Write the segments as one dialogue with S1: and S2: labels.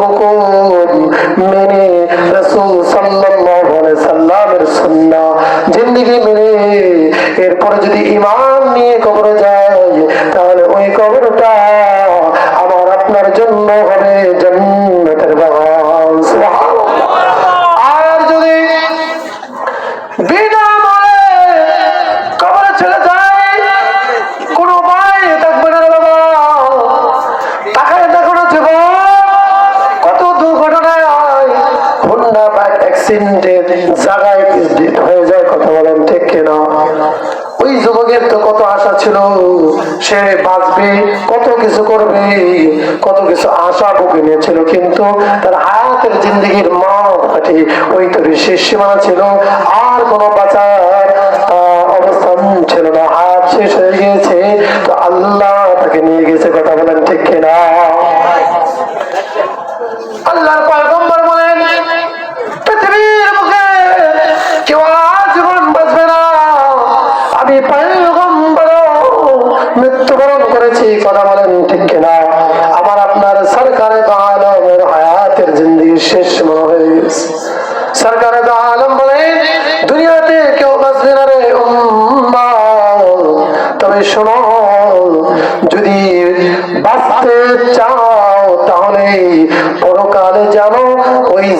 S1: হুকুম মেনে রসুল সাল্লাল্লাহু আলাইহি সাল্লামের সুন্নাহ। জিন্দেগি মেনে এরপরে যদি ইমান সে বাঁচবে, কত কিছু করবে, কত কিছু আশা বুকে নিয়েছিল, কিন্তু তার হায়াতের জিন্দগির মা পাঠে ওই তোর শেষ সীমানা ছিল, আর কোনো বাঁচার অবস্থান ছিল না। হাত শেষ হয়ে গিয়েছে, তো আল্লাহ তাকে নিয়ে গেছে কথা বলেন ঠিক কিনা? আল্লাহর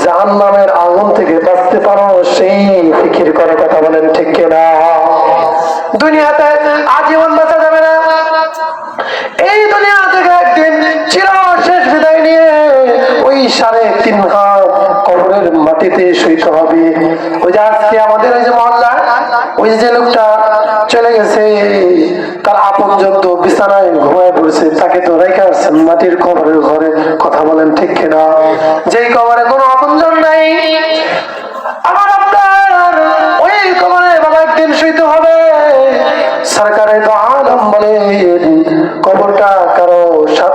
S1: জাহান নামের আগুন থেকে বাঁচতে পারো, সেই ফিকির করে কথা বলেন, ঠিক কিনা? দুনিয়াতে আজীবন বাঁচা যাবে না। এই দুনিয়া থেকে একদিন চির শেষ বিদায় নিয়ে ওই সাড়ে তিন হাত কবরের মাটিতে শুইতে হবে। ওই যে আজকে আমাদের ওই যে মহল্লা, ওই যে লোকটা চলে গেছে, তার আপন যত বিছানায় ঘুমায় পড়েছে, তাকে তো রেখে আসছেন মাটির কবরের ঘরে কথা বলেন, ঠিক কিনা?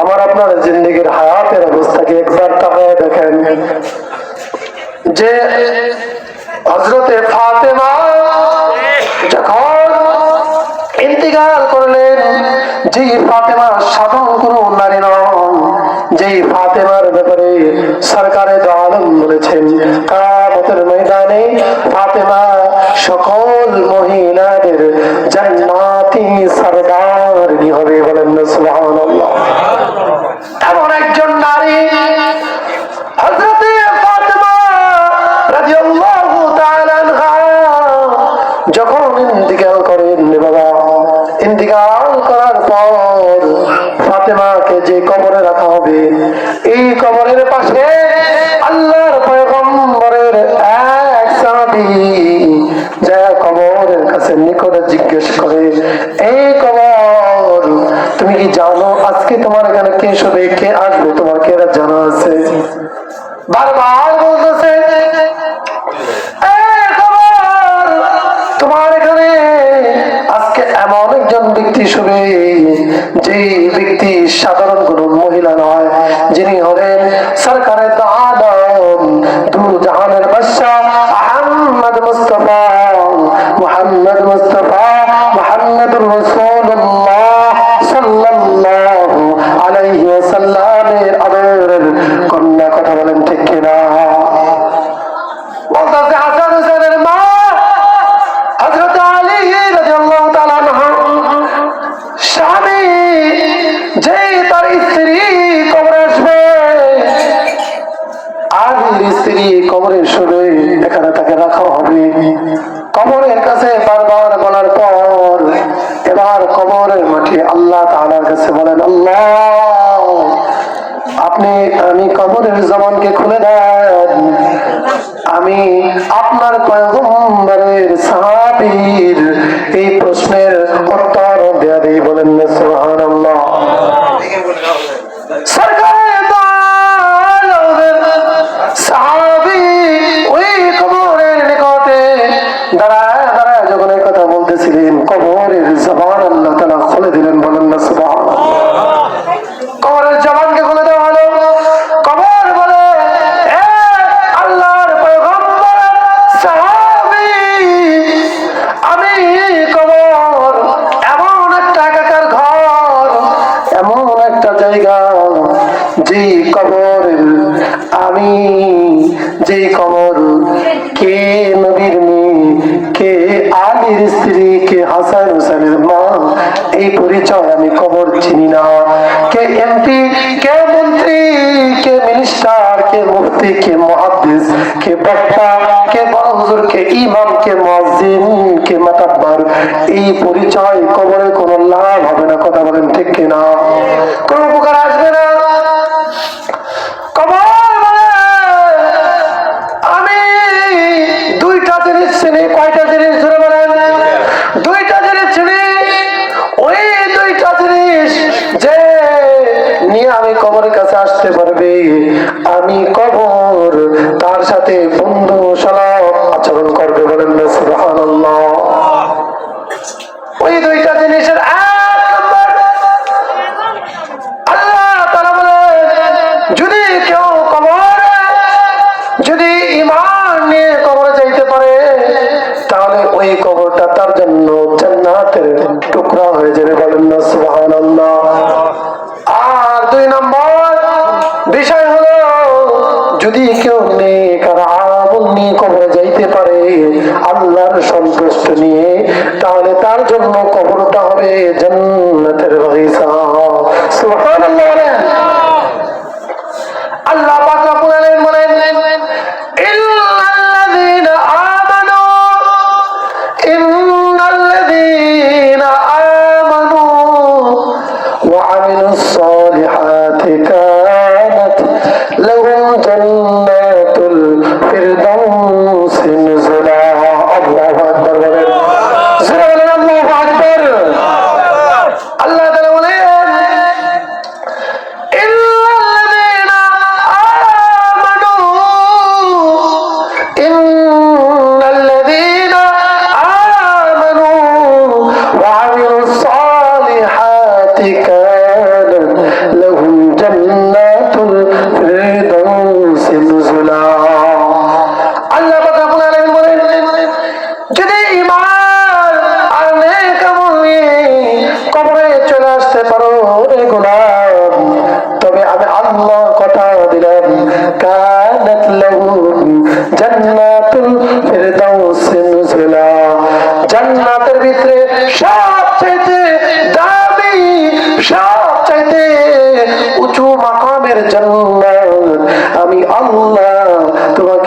S1: আমার আপনার জিন্দগির হায়াতের অবস্থা কি একবার তাকায় দেখেন? যে হজরতে ফাতেমা যখন ইন্তিকাল করলেন, যেই ফাতেমা কোনো নারী নন যেই ফাতেমার ব্যাপারে সরকারে আলম বলেছেন ময়দানে ফাতেমা সকল মহিলাদের জান্নাতি এই কবর, তুমি কি জানো আজকে তোমার এখানে কে শোবে, কে আসবে, তোমার কে জানা আছে? বারবার কাছে বলেন আল্লাহ আপনি আমি কবরের জবানকে খুলে দেন। আমি আপনার কয়েক সাহা আমি, যে কে নবীর কে আলীর স্ত্রী, কে হাসান মা, এই পরিচয় আমি কবর চিনি না। কে এমপি, কে মন্ত্রী, কে মিনিস্টার কে মুফতি, কে মহাদিস কে বক্তা, কে বড় হুজুর, কে ইমাম, কে কে মাতাব্বার, এই পরিচয় কবরে কোনো লাভ হবে না, কথা বলেন ঠিক কিনা? কোন উপকার আসবে না?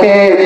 S1: que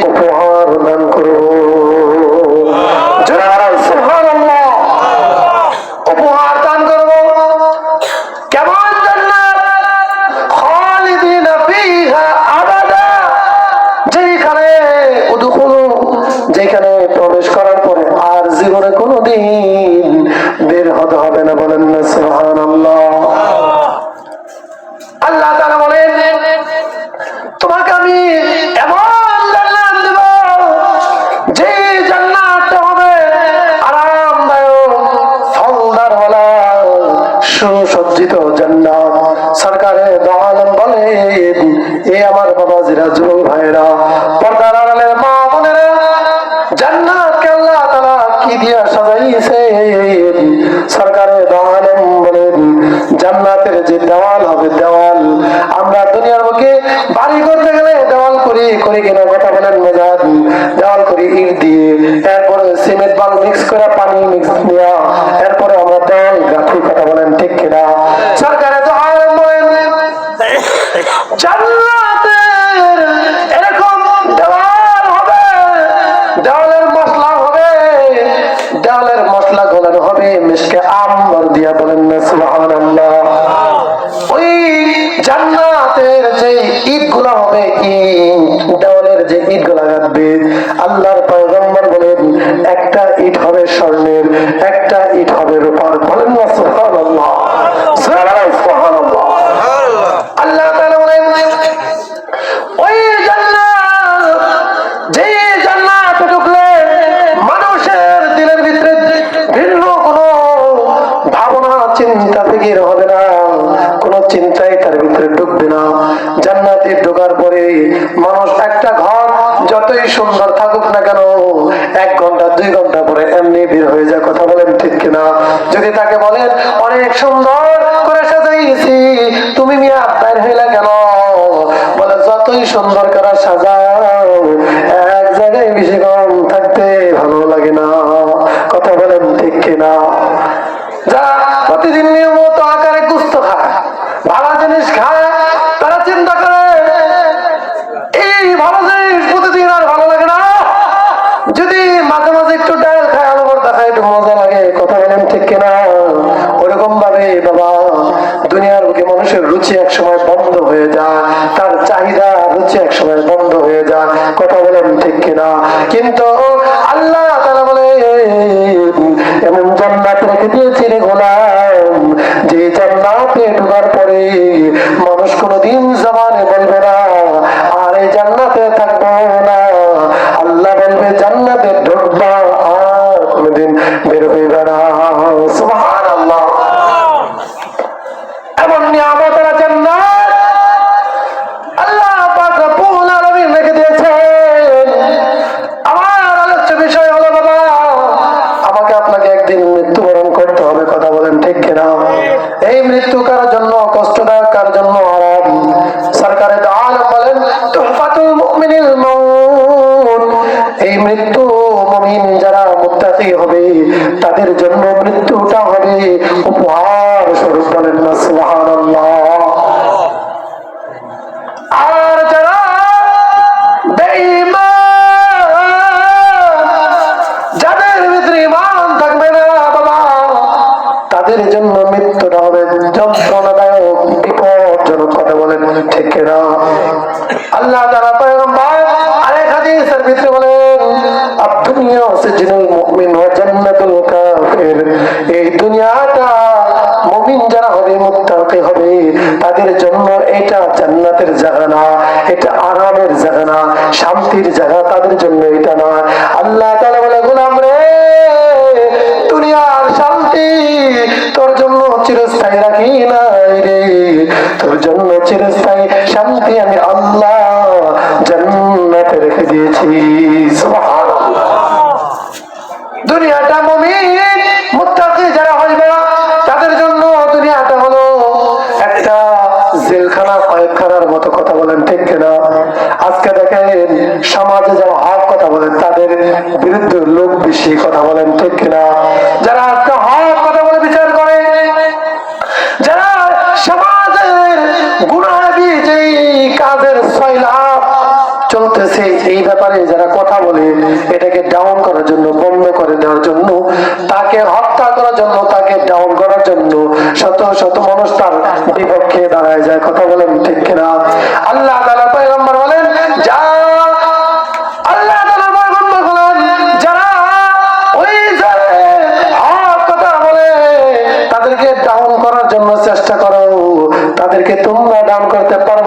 S1: করে কিনা কথা বলেন মেজাজ। জাল করে ইট দিয়ে। তারপরে সিমেন্ট বালু মিক্স করে পানি মিক্স দেওয়া চিন্তা ফিকির হবে না। কোনো চিন্তাই তার ভিতরে ঢুকবে না। জান্নাতে ঢোকার পরে মানুষ একটা ঘর যতই সুন্দর থাকুক না কেন, এক ঘণ্টা, দুই ঘণ্টা পরে এমনি বের হয়ে যায়। কথা বলেন ঠিক কিনা? যদি তাকে বলেন, অনেক সুন্দর করে সাজাইছি তুমি মিয়া, বাইর হইলা কেন? বলে, যতই সুন্দর করা সাজাও জান্নাতের জায়গা না এটা আরামের জায়গা না শান্তির জায়গা তাদের জন্য এটা না আল্লাহ বলে, গোলাম রে, দুনিয়ার শান্তি তোর জন্য চিরস্থায়ী রাখি নাই রে। তোর জন্য চিরস্থায়ী শান্তি আমি আল্লাহ জন্মাতে রেখে দিয়েছি। কয়েকখানার মতো কথা বলেন, ঠিক কিনা? আজকে দেখেন সমাজে যারা হক কথা বলেন, তাদের বিরুদ্ধে লোক বেশি কথা বলেন, ঠিক কিনা? যারা আজকে হক কথা বলে বিচার করে, যারা সমাজের গুণাবি যেই কাজের সয়লাভ চলতেছে, এই ব্যাপারে যারা কথা বলে, এটাকে ডাউন করার জন্য, বন্ধ করে দেওয়ার জন্য, তাকে হত্যা করার জন্য, তাকে ডাউন করার জন্য শত শত মানুষ তার বিপক্ষে দাঁড়ায় যায়। কথা বলেন ঠিক কিনা? আল্লাহ পয়গম্বর বলেন তাদেরকে ডাউন করার জন্য চেষ্টা করো। তাদেরকে তোমরা ডাউন করতে পারবা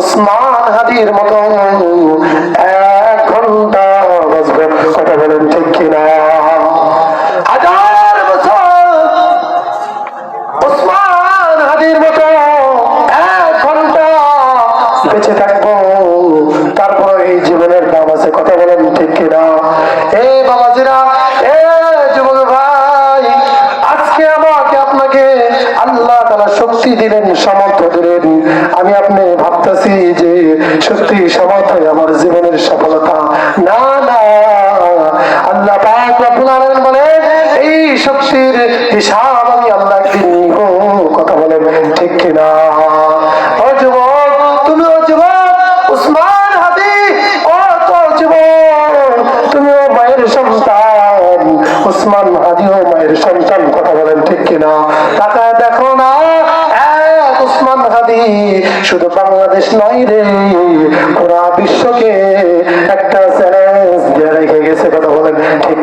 S1: ওসমান হাদির মতন। সত্যি সমাধায় আমার জীবনের সফলতা। না না, আল্লাহ বলে এই শক্তির হিসাব আমি আল্লাহ কথা বলে ঠিক কিনা? উসমান হাদি, ও মায়ের কথা বলেন ঠিক কিনা? তাকে দেখো না উসমান হাদি শুধু শেষ নয় রে। পুরা বিশ্বকে একটা চ্যালেঞ্জ দিয়ে রেখে গেছে কথা বলেন। ঠিক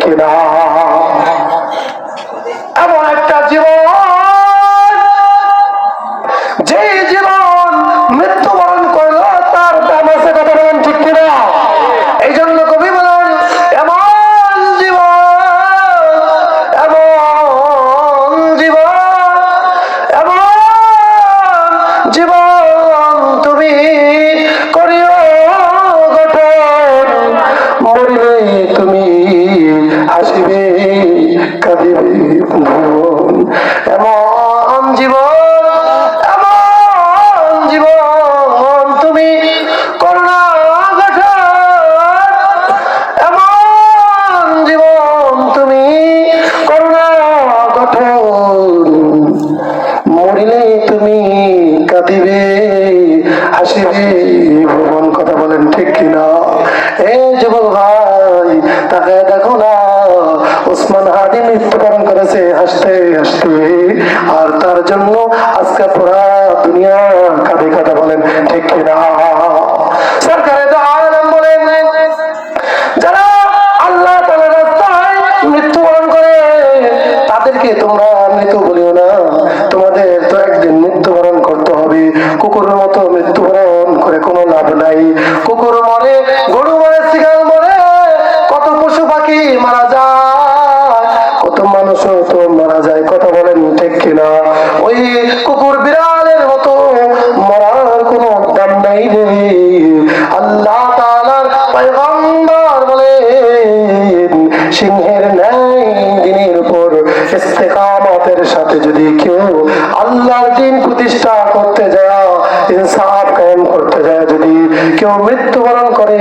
S1: সিংহের ন্যায় দিনের উপর ইস্তেকামতের সাথে যদি কেউ আল্লাহর দিন প্রতিষ্ঠা করতে যায়, ইনসাফ কায়েম করতে যায়, যদি কেউ মৃত্যুবরণ করে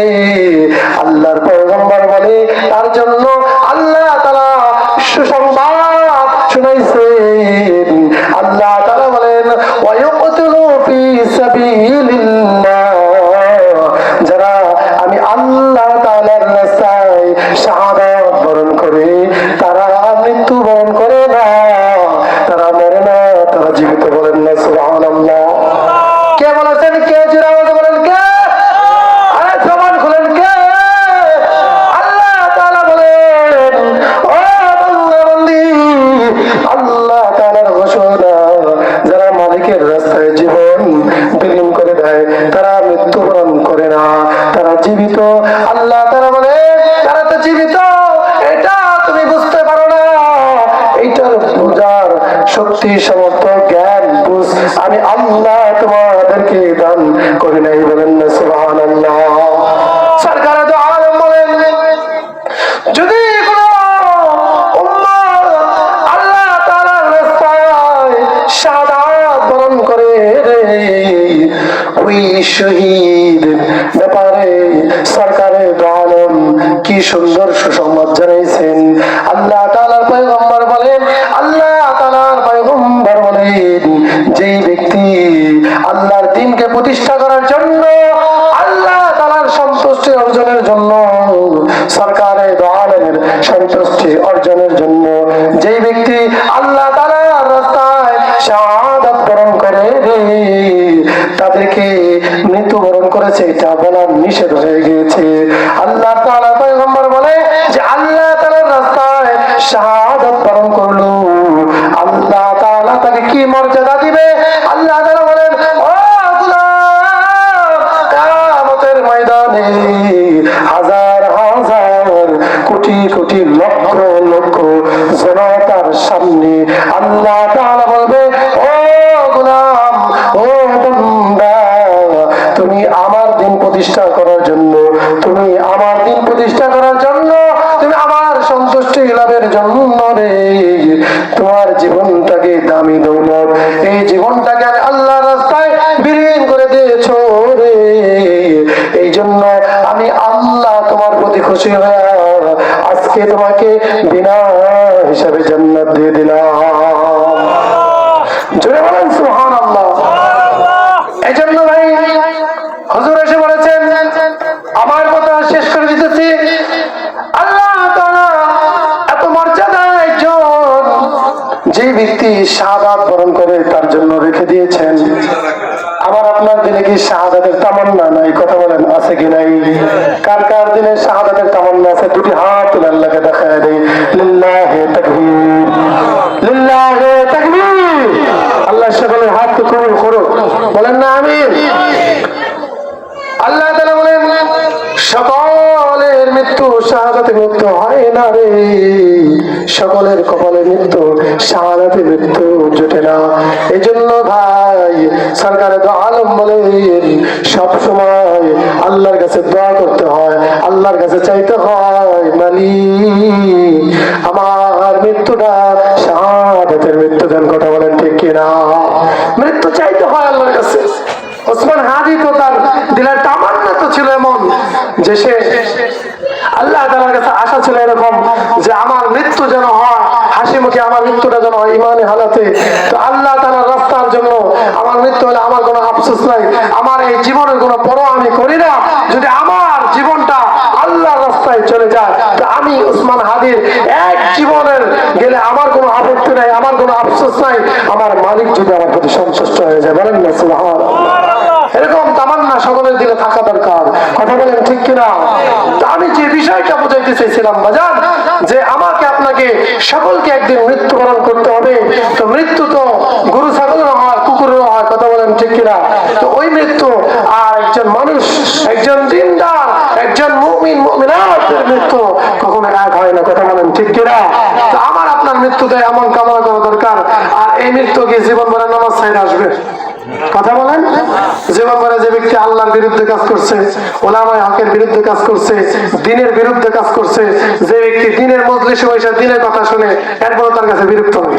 S1: করেছে এটা বলার নিষেধ হয়ে প্রতি খুশি আজকে তোমাকে বিনা হিসাবে জান্নাত দিয়ে দিলাম। সুহান আল্লাহ এই জন্য ভাই, হজুর এসে বলেছেন, আমার কথা শেষ করে দিতেছি। আল্লাহ এত মর্যাদা একজন যে ব্যক্তি শাহাদাত বরণ করে তার জন্য রেখে দিয়েছেন। আমার আপনার দিনে কি শাহাদাতের তামান্না নাই? কথা বলেন, আছে কি নাই? কার দিনে শাহাদাতের তামান্না আছে, দুটি হাত আল্লাহকে দেখায় দেয় লিল্লাহে তাকবীর। লিল্লাহে তাকবীর। আল্লাহ সকলের হাতকে কবুল করো বলেন না, আমিন। আল্লাহ তাআলা বলেন, সকলের মৃত্যু শাহাদাতে মৃত্যু হয় না রে। সকলের কপালে মৃত্যু, শাহাদাতে মৃত্যু জোটে না। এই জন্য ভাই সরকারের তো আলম বলেন সব সময় আল্লাহর কাছে দোয়া করতে হয়, আল্লাহর কাছে চাইতে হয় মালি আমার মৃত্যুটা শাহাদাতের মৃত্যু দেন কথা বলেন ঠিক কিনা? মৃত্যু চাইতে হয় আল্লাহর কাছে। ওসমান হাদি তো তার তামান্না তো ছিল এমন যে সে আল্লাহ তালার কাছে আশা ছিল এরকম যে আমার মৃত্যু যেন হয় হাসি মুখে আমার মৃত্যুটা যেন হয় ইমানে হালাতে। তো আল্লাহ তালার রাস্তার জন্য আমার মৃত্যু হলে আমার কোনো আফসোস নাই। আমার এই জীবনের কোনো বড় আমি করি না। যদি আমার জীবনটা আল্লাহর রাস্তায় চলে যায় আমি উসমান হাদির এক জীবনের গেলে আমার কোনো আপত্তি নাই, আমার কোনো আফসোস নাই। আমার মালিক যদি আমার প্রতি সন্তুষ্ট হয়ে যায়, বলেন না সুবহান এরকম তামান্না সকলের দিকে থাকা দরকার। কথা বলেন ঠিক কিনা? আমি যে বিষয়টা বুঝাইতে চেয়েছিলাম বাজান, যে আমাকে আপনাকে সকলকে একদিন মৃত্যুবরণ করতে হবে। তো মৃত্যু তো গরু ছাগলেরও হয় কুকুরেরও হয় কথা কিনা তো ওই মৃত্যু আর একজন মানুষ, একজন দিনদার, একজন মুমিন, মুমিনাতের মৃত্যু কখনো এক হয় না, কথা বলেন ঠিক কিনা? তো আমার আপনার মৃত্যুতে এমন কামনা করা দরকার। আর এই মৃত্যুকে জীবন ভরে নামাজ সাইড আসবে? কথা বলেন। জীবন ভরে যে ব্যক্তি আল্লাহর বিরুদ্ধে কাজ করছে, ওলামায় হকের বিরুদ্ধে কাজ করছে, দিনের বিরুদ্ধে কাজ করছে, যে ব্যক্তি দিনের মজলিসে বসে দিনের কথা শুনে এরপর তার কাছে বিরক্ত হয়।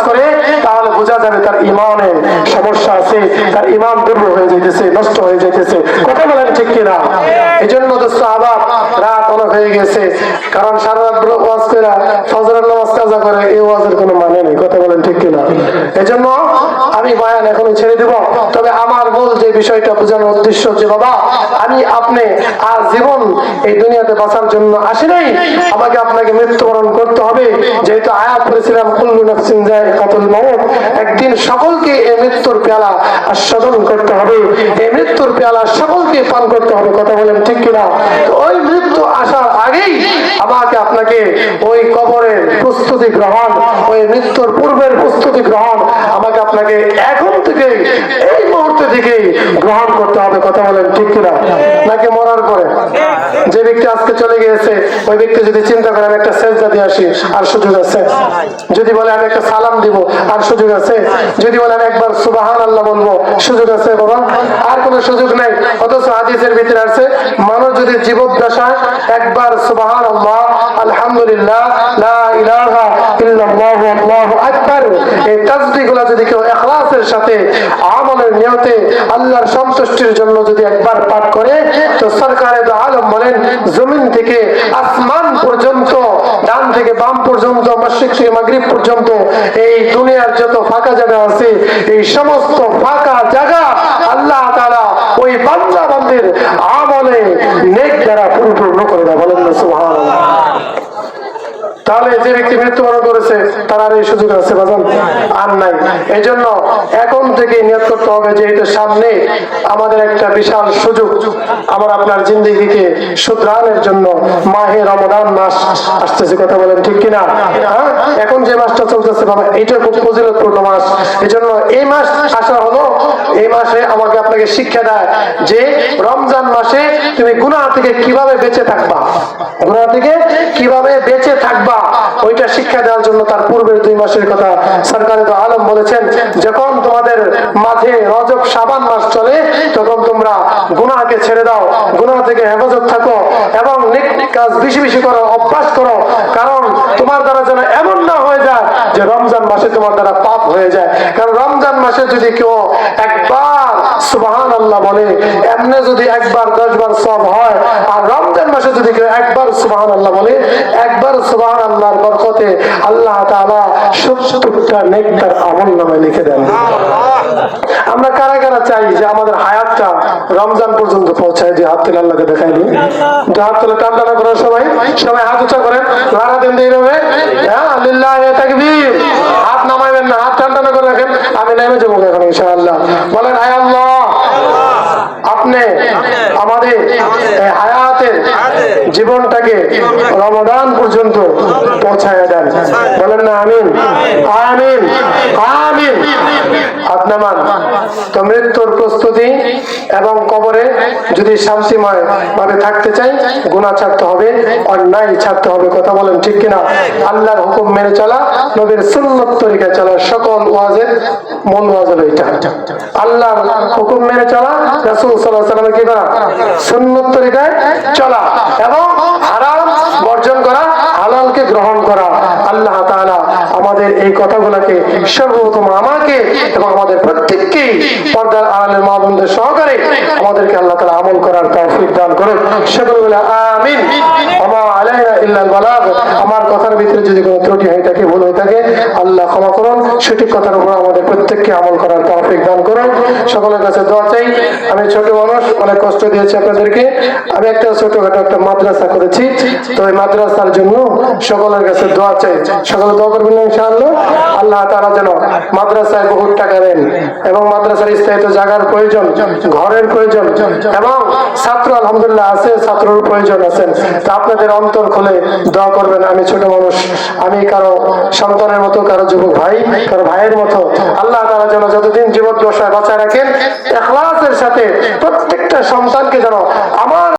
S1: যাবে তার ইমানে সমস্যা আছে তার ইমান দুর্বল হয়ে যেতেছে নষ্ট হয়ে যেতেছে কথা বলেন ঠিক কিনা? এই জন্য দোস্ত আবার রাত অনেক হয়ে গেছে। কারণ সারা রাত ওয়াজ করে, ফজরের নামাজ কাজা করে, এই ওয়াজের কোনো মানে নেই। কথা বলেন ঠিক কিনা? এই জন্য আমি বয়ান এখনই ছেড়ে দিব। তবে আমার মূল যে বিষয়টা বোঝানোর উদ্দেশ্য যে বাবা, আমি আপনি আর জীবন এই দুনিয়াতে বাঁচার জন্য আসি নাই। আমাকে আপনাকে মৃত্যুবরণ করতে হবে। যেহেতু আয়াত করেছিলাম, কুল্লু নাফসিন যায় কাতুল মাউত, একদিন সকলকে এই মৃত্যুর পেয়ালা আস্বাদন করতে হবে। এই মৃত্যুর পেয়ালা সকলকে পান করতে হবে। কথা বলেন ঠিক কিনা? ওই মৃত্যু আসার আগেই আমাকে আপনাকে ওই কবরের প্রস্তুতি গ্রহণ, ওই মৃত্যুর পূর্বের প্রস্তুতি গ্রহণ আমাকে আপনাকে এখন থেকে এই মুহূর্তে থেকে গ্রহণ করতে হবে। কথা বলেন, ঠিক কিনা? নাকি মরার পরে? যে ব্যক্তি আজকে চলে গিয়েছে, ওই ব্যক্তি যদি চিন্তা করে, আমি একটা সেজদা দিয়ে আসি, আর সুযোগ আছে। যদি বলে, আমি একটা সালাম দিব, আর সুযোগ আছে। যদি বলে, আমি একবার সুবাহান আল্লাহ বলব, সুযোগ আছে বাবা। আর কোনো সুযোগ নাই। অথচ হাদিসের ভিতরে আছে মানুষ যদি আল্লাহ আল্লাহর সন্তুষ্টির জন্য যদি একবার পাঠ করে, তো আলম বলেন, জমিন থেকে আসমান পর্যন্ত, ডান থেকে বাম পর্যন্ত পর্যন্ত এই দুনিয়ার যত ফাঁকা জায়গা আছে, এই সমস্ত ফাঁকা জায়গা আল্লাহ ওই বান্দা বান্দির আমলে নেক দ্বারা পরিপূর্ণ করে দেয় বলেন না সুবহানাল্লাহ। তাহলে যে ব্যক্তি মৃত্যুবরণ করেছে, তার আর এই সুযোগ আছে, বাজান? আর নাই। এই জন্য এখন থেকে নিয়ত করতে হবে যে এটা সামনে আমাদের একটা বিশাল সুযোগ। আমার আপনার জিন্দিগিকে শুধরানোর জন্য মাহে রমদান মাস আসতেছে, কথা বলেন ঠিক কিনা? হ্যাঁ? এখন যে মাসটা চলতেছে, বাবা এইটা খুব ফজিলতপূর্ণ মাস। এই জন্য এই মাস আসা হলো, এই মাসে আমাকে আপনাকে শিক্ষা দেয় যে রমজান মাসে তুমি গুনাহ থেকে কীভাবে বেঁচে থাকবা? গুনাহ থেকে কীভাবে বেঁচে থাকবা? ওইটা শিক্ষা দেওয়ার জন্য তার পূর্বের দুই মাসের কথা সরকারে তো আলম বলেছেন, যখন তোমাদের মাঝে রজব সাবান মাস চলে, তখন তোমরা গুনাহকে ছেড়ে দাও, গুনাহ থেকে হেফাজত থাকো এবং কাজ বেশি বেশি করো, অভ্যাস করো, কারণ তোমার দ্বারা যেন এমন না হয়ে যায় যে রমজান মাসে তোমার দ্বারা পাপ হয়ে যায়। কারণ রমজান মাসে যদি কেউ একবার সুবাহান আল্লাহ বলে, এমনি যদি একবার দশবার সব হয়, আর রমজান মাসে যদি কেউ একবার সুবাহান আল্লাহ বলে, একবার সুবাহান আল্লাহর বরকতে আল্লাহ তাআলা সত্তরটা নেকটার আমল নামায় লিখে দেন। আমরা কারা কারা চাই যে আমাদের হায়াতটা রমজান পর্যন্ত পৌঁছায়? যে হাত তুলে আল্লাহকে দেখাই দিই যে হাত তুলে টান টানা করেন সবাই সবাই হাত উঁচা করেন। দেন এইভাবে। হ্যাঁ আল্লাহ তাকবীর। হাত নামাইবেন না হাত টান টানা করে রাখেন। আমি নেমে যাব এখন ইনশাআল্লাহ। বলেন আয় আল্লাহ। আপনি আমাদের হায়াতের জীবনটাকে রমদান পর্যন্ত পৌঁছায় দেন। বলেন না, আমিন। আমিন। আমিন। আপনামান তো মৃত্যুর প্রস্তুতি এবং কবরে যদি শান্তিময় ভাবে থাকতে চাই গুণা ছাড়তে হবে, অন্যায় ছাড়তে হবে, কথা বলেন ঠিক কিনা? আল্লাহর হুকুম মেনে চলা, নবীর সুন্নত তরিকায় চলা সকল ওয়াজের মন ওয়াজ হলো এটা আল্লাহর হুকুম মেনে চলা, রাসূল আলাইহি সাল্লামের কি করা সুন্নত তরিকায় চলা এবং হারাম বর্জন করা হালালকে গ্রহণ করা। আমাদের এই কথাগুলোকে সর্বপ্রথম আমাকে এবং আমাদের প্রত্যেককেই পর্দার আড়ালের মা সহকারে আমাদেরকে আল্লাহ তাআলা আমল করার তৌফিক দান করুন। সকলে বলে, আমিন। ইল্লাল বালাগ। আমার কথার ভিতরে যদি কোনো ত্রুটি হয়ে থাকে, ভুল হয়ে থাকে, আল্লাহ ক্ষমা করুন। সঠিক কথার উপর আমাদের প্রত্যেককে আমল করার তৌফিক দান করুন। সকলের কাছে দোয়া চাই। আমি ছোট মানুষ, অনেক কষ্ট দিয়েছি আপনাদেরকে। আমি একটা ছোটখাটো একটা মাদ্রাসা করেছি। তো এই মাদ্রাসার জন্য সকলের কাছে দোয়া চাই। সকলে দোয়া করবেন ইনশাআল্লাহ আল্লাহ তাআলা যেন মাদ্রাসায় বহুত টাকা দেন এবং মাদ্রাসার স্থায়িত জায়গার প্রয়োজন, ঘরের প্রয়োজন এবং ছাত্র আলহামদুলিল্লাহ আছে, ছাত্রর প্রয়োজন আছেন তা আপনাদের অন্তর খুলে দোয়া করবেন, আমি ছোট মানুষ, আমি কারও সন্তানের মতো, কারও যুবক ভাই, কারও ভাইয়ের মতো। আল্লাহ তারা যেন যতদিন জীবন দশায় বাঁচায় রাখেন, এখলাসের সাথে প্রত্যেকটা সন্তানকে যেন আমার